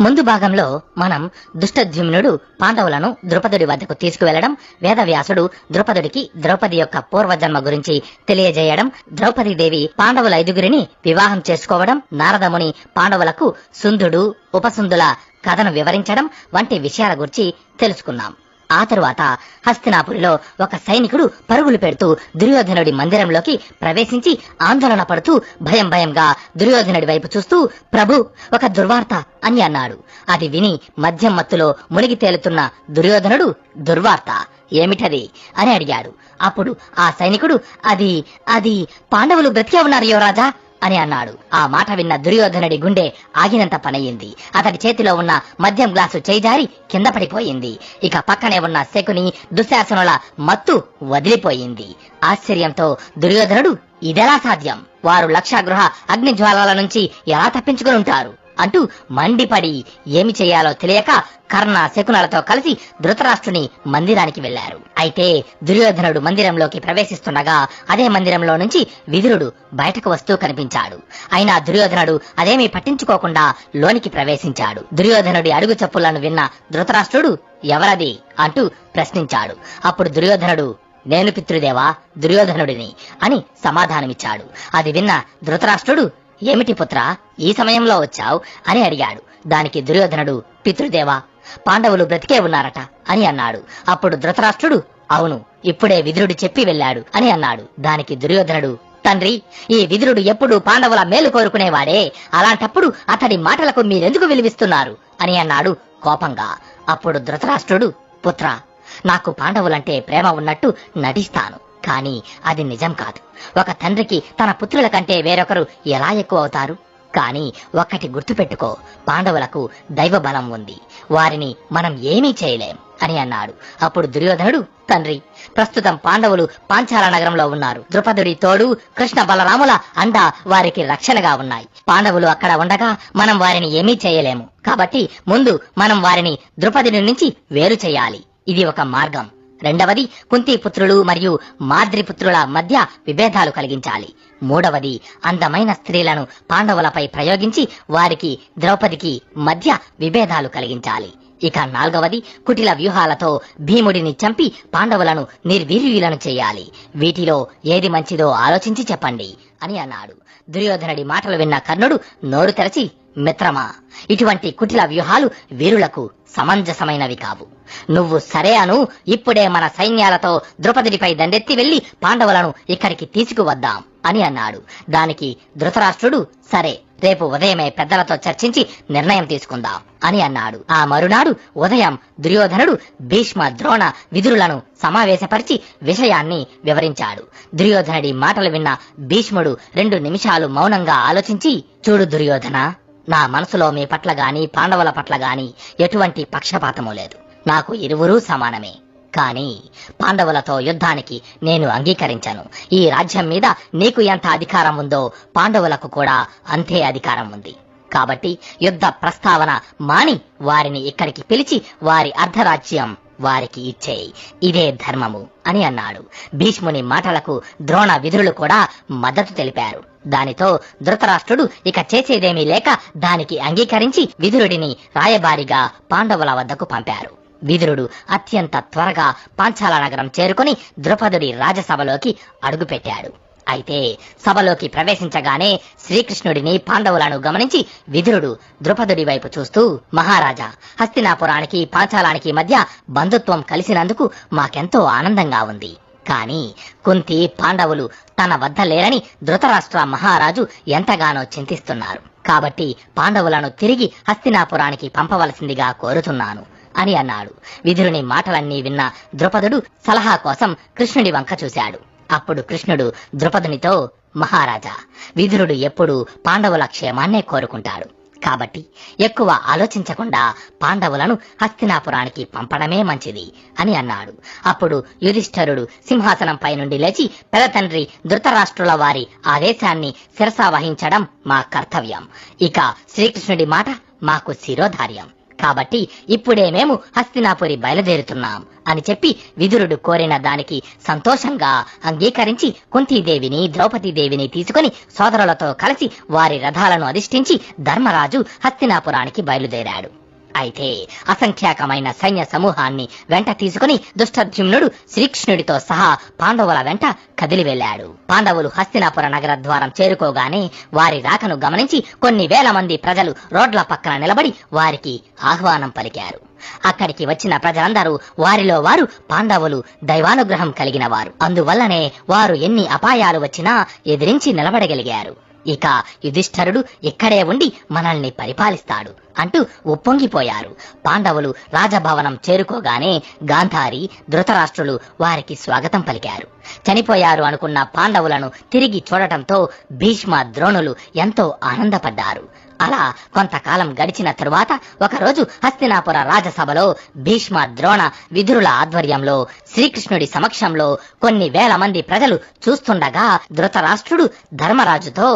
ముందు భాగంలో మనం దుష్టద్యుమ్నుడు పాండవులను ద్రుపదుడి వద్దకు తీసుకువెళ్ళడం వేదవ్యాసుడు ద్రుపదుడికి ద్రౌపది యొక్క పూర్వజన్మ గురించి తెలియజేయడం ద్రౌపదీదేవి పాండవుల ఐదుగురిని వివాహం చేసుకోవడం నారదముని పాండవులకు సుందుడు ఉపసుందుల కథను వివరించడం వంటి విషయాల గురించి తెలుసుకున్నాం. ఆ తరువాత హస్తినాపురిలో ఒక సైనికుడు పరుగులు పెడుతూ దుర్యోధనుడి మందిరంలోకి ప్రవేశించి ఆందోళన పడుతూ భయం భయంగా దుర్యోధనుడి వైపు చూస్తూ ప్రభు ఒక దుర్వార్త అని అన్నాడు. అది విని మద్యం మత్తులో మునిగి తేలుతున్న దుర్యోధనుడు దుర్వార్త ఏమిటది? అని అడిగాడు. అప్పుడు ఆ సైనికుడు అది అది పాండవులు బ్రతికే ఉన్నారు యువరాజా అని అన్నాడు. ఆ మాట విన్న దుర్యోధనుడి గుండె ఆగినంత పనయ్యింది అతడి చేతిలో ఉన్న మద్యం గ్లాసు చేజారి కింద పడిపోయింది. ఇక పక్కనే ఉన్న శకుని దుశ్శాసనుల మత్తు వదిలిపోయింది. ఆశ్చర్యంతో దుర్యోధనుడు ఇదెలా సాధ్యం? వారు లక్షాగృహ అగ్నిజ్వాలల నుంచి ఎలా తప్పించుకుని ఉంటారు? అంటూ మండిపడి ఏమి చేయాలో తెలియక కర్ణ శకునాలతో కలిసి ధృతరాష్ట్రుని మందిరానికి వెళ్ళారు అయితే దుర్యోధనుడు మందిరంలోకి ప్రవేశిస్తుండగా అదే మందిరంలో నుంచి విదురుడు బయటకు వస్తూ కనిపించాడు. అయినా దుర్యోధనుడు అదేమీ పట్టించుకోకుండా లోనికి ప్రవేశించాడు. దుర్యోధనుడి అడుగు చప్పులను విన్న ధృతరాష్ట్రుడు ఎవరది? అంటూ ప్రశ్నించాడు. అప్పుడు దుర్యోధనుడు నేను పితృదేవా దుర్యోధనుడిని అని సమాధానమిచ్చాడు. అది విన్న ధృతరాష్ట్రుడు ఏమిటి పుత్ర ఈ సమయంలో వచ్చావు అని అడిగాడు. దానికి దుర్యోధనుడు పితృదేవా పాండవులు బ్రతికే ఉన్నారట అని అన్నాడు. అప్పుడు ధృతరాష్ట్రుడు అవును ఇప్పుడే విదురుడు చెప్పి వెళ్ళాడు అని అన్నాడు. దానికి దుర్యోధనుడు తండ్రి ఈ విదురుడు ఎప్పుడు పాండవుల మేలు కోరుకునేవాడే అలాంటప్పుడు అతడి మాటలకు మీరెందుకు విలువిస్తున్నారు అని అన్నాడు కోపంగా. అప్పుడు ధృతరాష్ట్రుడు పుత్ర నాకు పాండవులంటే ప్రేమ ఉన్నట్టు నటిస్తాను. కానీ అది నిజం కాదు. ఒక తండ్రికి తన పుత్రుల కంటే వేరొకరు ఎలా ఎక్కువ అవుతారు? కానీ ఒక్కటి గుర్తుపెట్టుకో పాండవులకు దైవ బలం ఉంది. వారిని మనం ఏమీ చేయలేం అని అన్నాడు. అప్పుడు దుర్యోధనుడు తండ్రి ప్రస్తుతం పాండవులు పాంచాల నగరంలో ఉన్నారు. ద్రుపదుడి తోడు కృష్ణ బలరాముల అండ వారికి రక్షణగా ఉన్నాయి. పాండవులు అక్కడ ఉండగా మనం వారిని ఏమీ చేయలేము. కాబట్టి ముందు మనం వారిని ద్రుపదుడి నుంచి వేరు చేయాలి. ఇది ఒక మార్గం. రెండవది కుంతి పుత్రులు మరియు మాద్రి పుత్రుల మధ్య విభేదాలు కలిగించాలి. మూడవది అందమైన స్త్రీలను పాండవులపై ప్రయోగించి వారికి ద్రౌపదికి మధ్య విభేదాలు కలిగించాలి. ఇక నాల్గవది కుటిల వ్యూహాలతో భీముడిని చంపి పాండవులను నిర్వీర్యులను చేయాలి. వీటిలో ఏది మంచిదో ఆలోచించి చెప్పండి అని అన్నాడు. దుర్యోధనుడి మాటలు విన్న కర్ణుడు నోరు తెరచి మిత్రమా? ఇటువంటి కుటిల వ్యూహాలు వీరులకు సమంజసమైనవి కావు. నువ్వు సరే అను ఇప్పుడే మన సైన్యాలతో ద్రుపదుడిపై దండెత్తి వెళ్ళి పాండవులను ఇక్కడికి తీసుకువద్దాం అని అన్నాడు. దానికి ధృతరాష్ట్రుడు సరే రేపు ఉదయమే పెద్దలతో చర్చించి నిర్ణయం తీసుకుందాం అని అన్నాడు. ఆ మరునాడు ఉదయం దుర్యోధనుడు భీష్మ ద్రోణ విదురులను సమావేశపరిచి విషయాన్ని వివరించాడు. దుర్యోధనుడి మాటలు విన్న భీష్ముడు రెండు నిమిషాలు మౌనంగా ఆలోచించి చూడు దుర్యోధన నా మనసులో మీ పట్ల గాని పాండవుల పట్ల గాని ఎటువంటి పక్షపాతము లేదు. నాకు ఇరువురూ సమానమే. కానీ పాండవులతో యుద్ధానికి నేను అంగీకరించను. ఈ రాజ్యం మీద నీకు ఎంత అధికారం ఉందో పాండవులకు కూడా అంతే అధికారం ఉంది. కాబట్టి యుద్ధ ప్రస్తావన మాని వారిని ఇక్కడికి పిలిచి వారి అర్ధరాజ్యం వారికి ఇచ్చేయి ఇదే ధర్మము అని అన్నాడు. భీష్ముని మాటలకు ద్రోణ విధులు కూడా మద్దతు తెలిపారు. దానితో ధృతరాష్ట్రుడు ఇక చేసేదేమీ లేక దానికి అంగీకరించి విధురుడిని రాయబారిగా పాండవుల వద్దకు పంపారు. విదురుడు అత్యంత త్వరగా పాంచాల నగరం చేరుకొని ద్రుపదుడి రాజసభలోకి అడుగుపెట్టాడు. అయితే సభలోకి ప్రవేశించగానే శ్రీకృష్ణుడిని పాండవులను గమనించి విదురుడు ద్రుపదుడి వైపు చూస్తూ మహారాజా హస్తినాపురానికి పాంచాలానికి మధ్య బంధుత్వం కలిసినందుకు మాకెంతో ఆనందంగా ఉంది. కాని కుంతి పాండవులు తన వద్ద లేరని ధృతరాష్ట్ర మహారాజు ఎంతగానో చింతిస్తున్నారు. కాబట్టి పాండవులను తిరిగి హస్తినాపురానికి పంపవలసిందిగా కోరుతున్నాను అని అన్నాడు. విధురుని మాటలన్నీ విన్న ద్రుపదుడు సలహా కోసం కృష్ణుడి వంక చూశాడు. అప్పుడు కృష్ణుడు ద్రుపదునితో మహారాజా విదురుడు ఎప్పుడూ పాండవుల క్షేమాన్నే కోరుకుంటాడు. కాబట్టి ఎక్కువ ఆలోచించకుండా పాండవులను హస్తినాపురానికి పంపడమే మంచిది అని అన్నాడు. అప్పుడు యుధిష్ఠరుడు సింహాసనంపై నుండి లేచి పెదతండ్రి ధృతరాష్ట్రుల వారి ఆదేశాన్ని శిరసా వహించడం మా కర్తవ్యం. ఇక శ్రీకృష్ణుడి మాట మాకు శిరోధార్యం. కాబట్టి ఇప్పుడే మేము హస్తినాపురి బయలుదేరుతున్నాం అని చెప్పి విదురుడు కోరిన దానికి సంతోషంగా అంగీకరించి కుంతీదేవిని ద్రౌపదీదేవిని తీసుకుని సోదరులతో కలిసి వారి రథాలను అధిష్ఠించి ధర్మరాజు హస్తినాపురానికి బయలుదేరాడు. అయితే అసంఖ్యాకమైన సైన్య సమూహాన్ని వెంట తీసుకుని దుష్టద్యుమ్నుడు శ్రీకృష్ణుడితో సహా పాండవుల వెంట కదిలి వెళ్ళాడు. పాండవులు హస్తినాపుర నగర ద్వారం చేరుకోగానే వారి రాకను గమనించి కొన్ని వేల మంది ప్రజలు రోడ్ల పక్కన నిలబడి వారికి ఆహ్వానం పలికారు. అక్కడికి వచ్చిన ప్రజలందరూ వారిలో వారు పాండవులు దైవానుగ్రహం కలిగిన వారు. అందువల్లనే వారు ఎన్ని అపాయాలు వచ్చినా ఎదిరించి నిలబడగలిగారు. ఇక యుధిష్ఠరుడు ఇక్కడే ఉండి మనల్ని పరిపాలిస్తాడు అంటూ ఉప్పొంగిపోయారు. పాండవులు రాజభవనం చేరుకోగానే గాంధారి ధృతరాష్ట్రులు వారికి స్వాగతం పలికారు. చనిపోయారు అనుకున్న పాండవులను తిరిగి చూడటంతో భీష్మ ద్రోణులు ఎంతో ఆనందపడ్డారు. అలా కొంతకాలం గడిచిన తరువాత ఒకరోజు హస్తినాపుర రాజసభలో భీష్మ ద్రోణ విధురుల ఆధ్వర్యంలో శ్రీకృష్ణుడి సమక్షంలో కొన్ని వేల మంది ప్రజలు చూస్తుండగా ధృతరాష్ట్రుడు ధర్మరాజుతో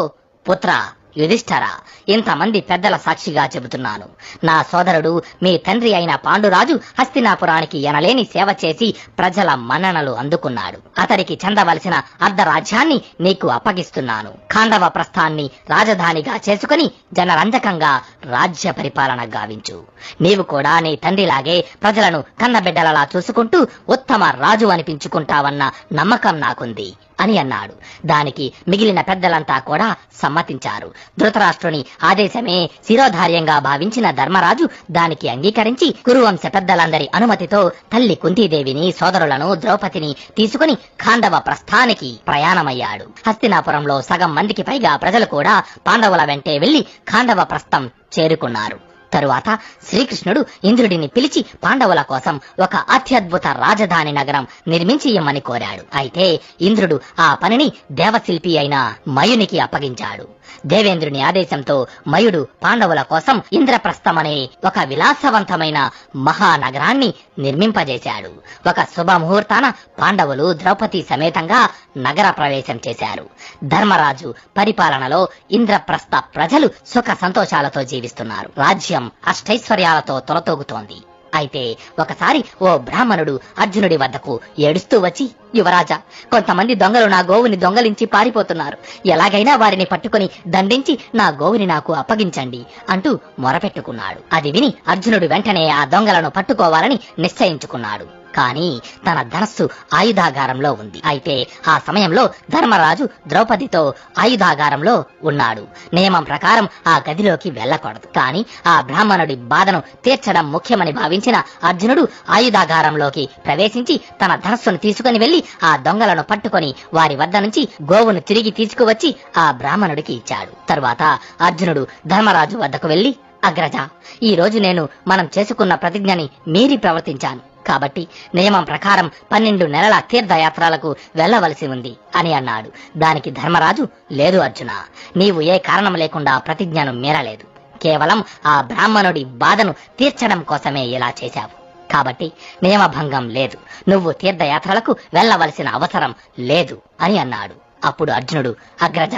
పుత్ర యుధిష్ఠర ఇంతమంది పెద్దల సాక్షిగా చెబుతున్నాను. నా సోదరుడు మీ తండ్రి అయిన పాండురాజు హస్తినాపురానికి ఎనలేని సేవ చేసి ప్రజల మన్ననలు అందుకున్నాడు. అతడికి చెందవలసిన అర్ధరాజ్యాన్ని నీకు అప్పగిస్తున్నాను. ఖాండవ ప్రస్థాన్ని రాజధానిగా చేసుకుని జనరంజకంగా రాజ్య పరిపాలన గావించు. నీవు కూడా నీ తండ్రిలాగే ప్రజలను కన్నబిడ్డలలా చూసుకుంటూ ఉత్తమ రాజు అనిపించుకుంటావన్న నమ్మకం నాకుంది. అని అన్నాడు. దానికి మిగిలిన పెద్దలంతా కూడా సమ్మతించారు. ధృతరాష్ట్రుని ఆదేశమే శిరోధార్యంగా భావించిన ధర్మరాజు దానికి అంగీకరించి కురువంశ పెద్దలందరి అనుమతితో తల్లి కుంతీదేవిని సోదరులను ద్రౌపదిని తీసుకుని ఖాండవ ప్రస్థానికి ప్రయాణమయ్యాడు. హస్తినాపురంలో సగం మందికి పైగా ప్రజలు కూడా పాండవుల వెంటే వెళ్ళి ఖాండవ ప్రస్థం చేరుకున్నారు. తరువాత శ్రీకృష్ణుడు ఇంద్రుడిని పిలిచి పాండవుల కోసం ఒక అత్యద్భుత రాజధాని నగరం నిర్మించి ఇమ్మని కోరాడు. అయితే ఇంద్రుడు ఆ పనిని దేవశిల్పి అయిన మయునికి అప్పగించాడు. దేవేంద్రుని ఆదేశంతో మయుడు పాండవుల కోసం ఇంద్రప్రస్థమనే ఒక విలాసవంతమైన మహానగరాన్ని నిర్మింపజేశాడు. ఒక శుభముహూర్తాన పాండవులు ద్రౌపది సమేతంగా నగర ప్రవేశం చేశారు. ధర్మరాజు పరిపాలనలో ఇంద్రప్రస్థ ప్రజలు సుఖ సంతోషాలతో జీవిస్తున్నారు. రాజ్యం అష్టైశ్వర్యాలతో తొలతూగుతోంది. అయితే ఒకసారి ఓ బ్రాహ్మణుడు అర్జునుడి వద్దకు ఏడుస్తూ వచ్చి యువరాజా కొంతమంది దొంగలు నా గోవుని దొంగలించి పారిపోతున్నారు. ఎలాగైనా వారిని పట్టుకుని దండించి నా గోవుని నాకు అప్పగించండి అంటూ మొరపెట్టుకున్నాడు. అది విని అర్జునుడు వెంటనే ఆ దొంగలను పట్టుకోవాలని నిశ్చయించుకున్నాడు. కానీ తన ధనస్సు ఆయుధాగారంలో ఉంది. అయితే ఆ సమయంలో ధర్మరాజు ద్రౌపదితో ఆయుధాగారంలో ఉన్నాడు. నియమం ప్రకారం ఆ గదిలోకి వెళ్ళకూడదు. కానీ ఆ బ్రాహ్మణుడి బాధను తీర్చడం ముఖ్యమని భావించిన అర్జునుడు ఆయుధాగారంలోకి ప్రవేశించి తన ధనస్సును తీసుకుని వెళ్ళి ఆ దొంగలను పట్టుకొని వారి వద్ద నుంచి గోవును తిరిగి తీసుకువచ్చి ఆ బ్రాహ్మణుడికి ఇచ్చాడు. తరువాత అర్జునుడు ధర్మరాజు వద్దకు వెళ్ళి అగ్రజ ఈ రోజు నేను మనం చేసుకున్న ప్రతిజ్ఞని మీరి ప్రవర్తించాను. కాబట్టి నియమం ప్రకారం పన్నెండు నెలల తీర్థయాత్రలకు వెళ్ళవలసి ఉంది అని అన్నాడు. దానికి ధర్మరాజు లేదు అర్జున నీవు ఏ కారణం లేకుండా ప్రతిజ్ఞను మీరలేదు. కేవలం ఆ బ్రాహ్మణుడి బాధను తీర్చడం కోసమే ఇలా చేశావు. కాబట్టి నియమభంగం లేదు. నువ్వు తీర్థయాత్రలకు వెళ్ళవలసిన అవసరం లేదు అని అన్నాడు. అప్పుడు అర్జునుడు అగ్రజ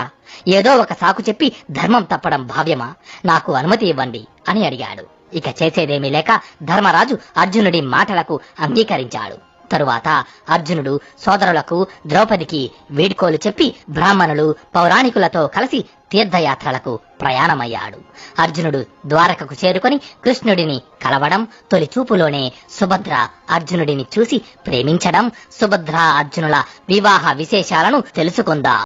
ఏదో ఒక సాకు చెప్పి ధర్మం తప్పడం భావ్యమా? నాకు అనుమతి ఇవ్వండి అని అడిగాడు. ఇక చేసేదేమీ లేక ధర్మరాజు అర్జునుడి మాటలకు అంగీకరించాడు. తరువాత అర్జునుడు సోదరులకు ద్రౌపదికి వీడ్కోలు చెప్పి బ్రాహ్మణులు పౌరాణికులతో కలిసి తీర్థయాత్రలకు ప్రయాణమయ్యాడు. అర్జునుడు ద్వారకకు చేరుకొని కృష్ణుడిని కలవడం తొలి చూపులోనే సుభద్ర అర్జునుడిని చూసి ప్రేమించడం సుభద్ర అర్జునుల వివాహ విశేషాలను తెలుసుకుందాం.